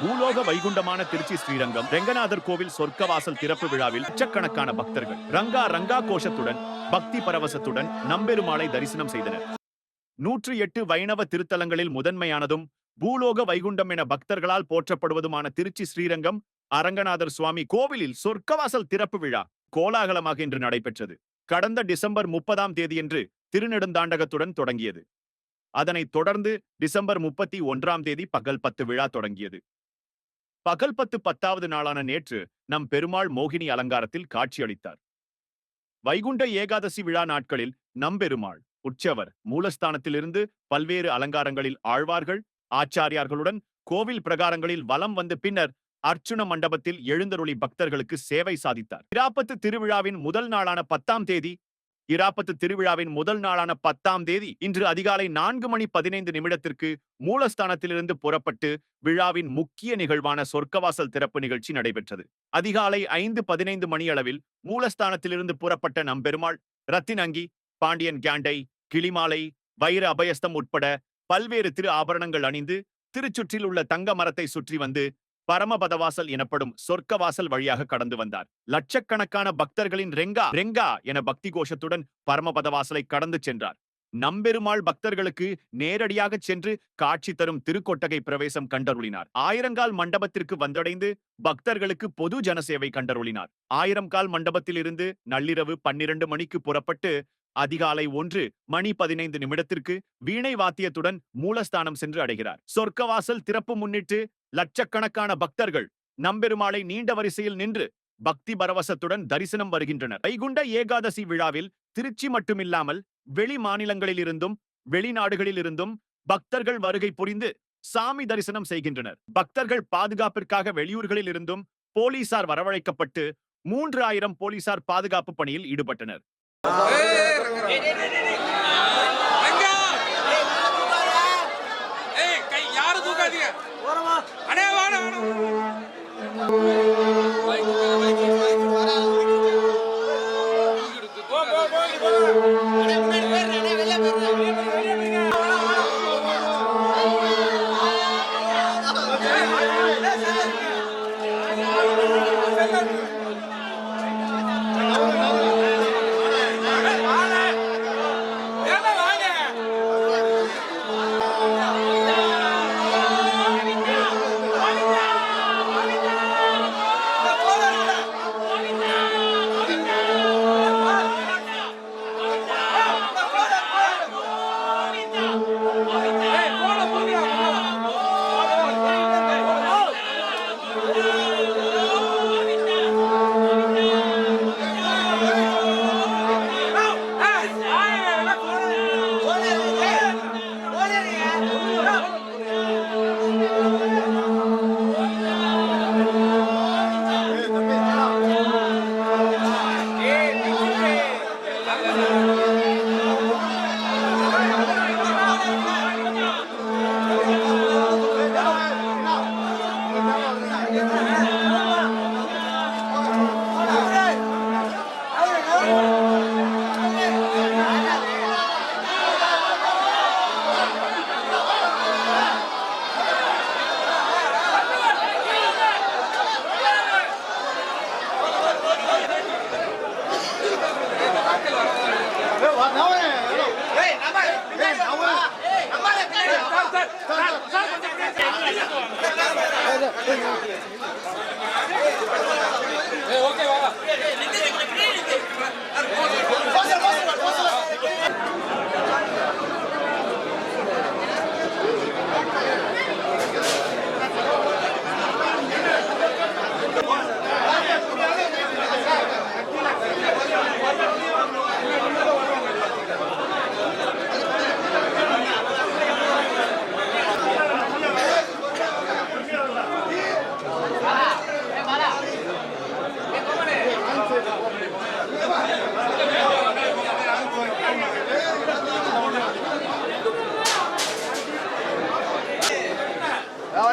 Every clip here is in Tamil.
பூலோக வைகுண்டமான திருச்சி ஸ்ரீரங்கம் ரெங்கநாதர் கோவில் சொர்க்கவாசல் திறப்பு விழாவில் லட்சக்கணக்கான பக்தர்கள் ரங்கா ரங்கா கோஷத்துடன் பக்தி பரவசத்துடன் நம்பெருமாளை தரிசனம் செய்தனர். நூற்றி எட்டு வைணவ திருத்தலங்களில் முதன்மையானதும் பூலோக வைகுண்டம் என பக்தர்களால் போற்றப்படுவதுமான திருச்சி ஸ்ரீரங்கம் அரங்கநாதர் சுவாமி கோவிலில் சொர்க்கவாசல் திறப்பு விழா கோலாகலமாக இன்று நடைபெற்றது. கடந்த டிசம்பர் முப்பதாம் தேதியன்று திருநெடுந்தாண்டகத்துடன் தொடங்கியது. அதனைத் தொடர்ந்து டிசம்பர் முப்பத்தி ஒன்றாம் தேதி பகல் பத்து விழா தொடங்கியது. பகல் பத்து பத்தாவது நாளான நேற்று நம் பெருமாள் மோகினி அலங்காரத்தில் காட்சியளித்தார் வைகுண்ட ஏகாதசி விழா நாட்களில் நம்பெருமாள் உற்சவர் மூலஸ்தானத்திலிருந்து பல்வேறு அலங்காரங்களில் ஆழ்வார்கள் ஆச்சாரியார்களுடன் கோவில் பிரகாரங்களில் வலம் வந்து பின்னர் அர்ச்சுன மண்டபத்தில் எழுந்தருளி பக்தர்களுக்கு சேவை சாதித்தார். இராப்பத்து திருவிழாவின் முதல் நாளான பத்தாம் தேதி இராப்பத்து திருவிழாவின் முதல் நாளான பத்தாம் தேதி இன்று அதிகாலை நான்கு மணி பதினைந்து நிமிடத்திற்கு மூலஸ்தானத்திலிருந்து புறப்பட்டு விழாவின் முக்கிய நிகழ்வான சொர்க்கவாசல் திறப்பு நிகழ்ச்சி நடைபெற்றது. அதிகாலை ஐந்து பதினைந்து மணியளவில் மூலஸ்தானத்திலிருந்து புறப்பட்ட நம்பெருமாள் ரத்தினங்கி பாண்டியன் கேண்டை கிளிமாலை வைர அபயஸ்தம் உட்பட பல்வேறு திரு ஆபரணங்கள் அணிந்து திருச்சுற்றில் உள்ள தங்க மரத்தை சுற்றி வந்து பரமபதவாசல் எனப்படும் சொர்க்கவாசல் வழியாக கடந்து வந்தார். லட்சக்கணக்கான பக்தர்களின் ரெங்கா ரெங்கா என பக்தி கோஷத்துடன் பரமபதவாசலை கடந்து சென்றார். நம்பெருமாள் பக்தர்களுக்கு நேரடியாக சென்று காட்சி தரும் திருக்கொட்டகை பிரவேசம் கண்டருளினார். ஆயிரங்கால் மண்டபத்திற்கு வந்தடைந்து பக்தர்களுக்கு பொது ஜனசேவை கண்டருளினார். ஆயிரம் கால் நள்ளிரவு பன்னிரண்டு மணிக்கு புறப்பட்டு அதிகாலை ஒன்று மணி பதினைந்து நிமிடத்திற்கு வீணை வாத்தியத்துடன் மூலஸ்தானம் சென்று அடைகிறார். சொர்க்கவாசல் திறப்பு முன்னிட்டு லட்சக்கணக்கான பக்தர்கள் நம்பெருமாளை நீண்ட வரிசையில் நின்று பக்தி பரவசத்துடன் தரிசனம் வருகின்றனர். வைகுண்ட ஏகாதசி விழாவில் திருச்சி மட்டுமில்லாமல் வெளி மாநிலங்களில் இருந்தும் வெளிநாடுகளில் இருந்தும் பக்தர்கள் வருகை புரிந்து சாமி தரிசனம் செய்கின்றனர். பக்தர்கள் பாதுகாப்பிற்காக வெளியூர்களில் இருந்தும் போலீசார் வரவழைக்கப்பட்டு மூன்று ஆயிரம் போலீசார் பாதுகாப்பு பணியில் ஈடுபட்டனர். Evet.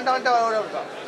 വേണ്ട വേണ്ട